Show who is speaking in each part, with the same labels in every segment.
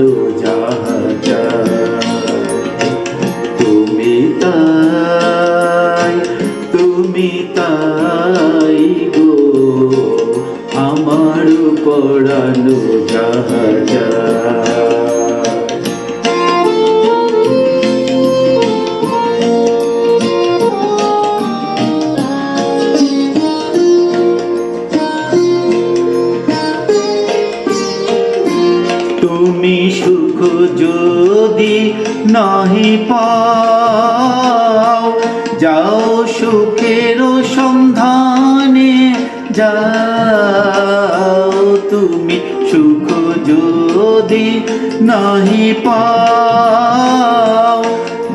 Speaker 1: পড়ানো যাহা তুমি তাই তুমি তাই গো। আমার পড়ানো যাহা তুমি সুখ যদি নাহি পাও, যাও সুখের সন্ধানে যাও। তুমি সুখ যদি নাহি পাও,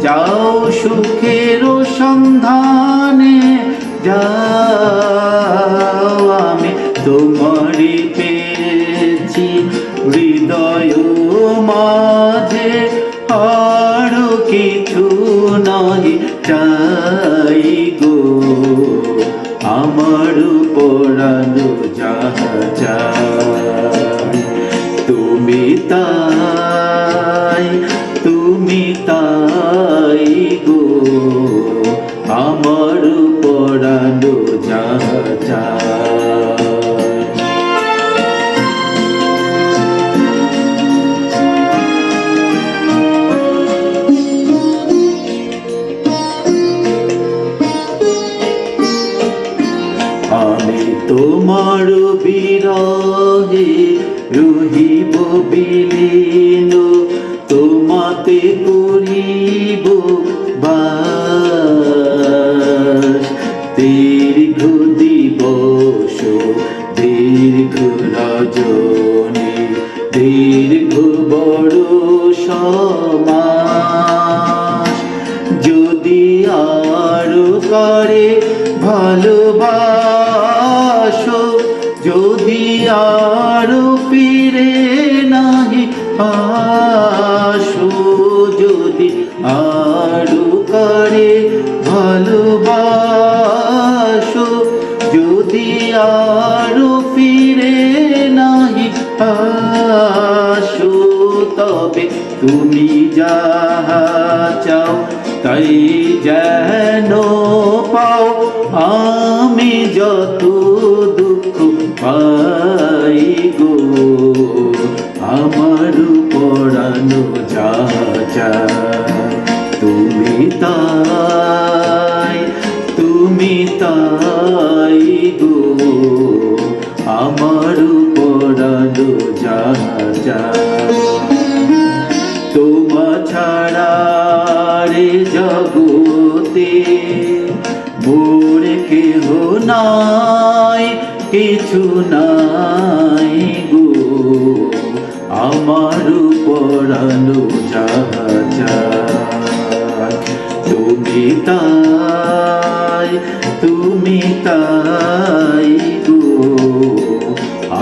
Speaker 1: যাও সুখের সন্ধানে যাও। আমি তোমারই পেয়েছি হৃদয় মাঝে আর কিছু নাই চাই গো। আমার পড়ানো যাহা চাই তুমি তাই তোমার বিরহে রহিব বিলীন, তোমাতে করিব বাস। দীর্ঘ দিবস, দীর্ঘ রজনী, দীর্ঘ বড় সমাস। যদি আরও করে ভালোবাসো যদি আরও করে ভালোবাসো, যদি আরও ফিরে নাহি আসো, তবে তুমি যাহা চাও তাই যেন পাও। আমি যত তাই, তুমি তাই গো। আমার পড়ানো যা যা। তোমা ছাড়া রে জগতে মোর কেহ নাই, কিছু নাই গো। আমার যায় তুমি তাই তুমি তাই গো।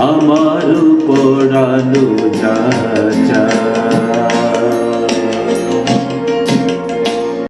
Speaker 1: আমার পড়ালো যা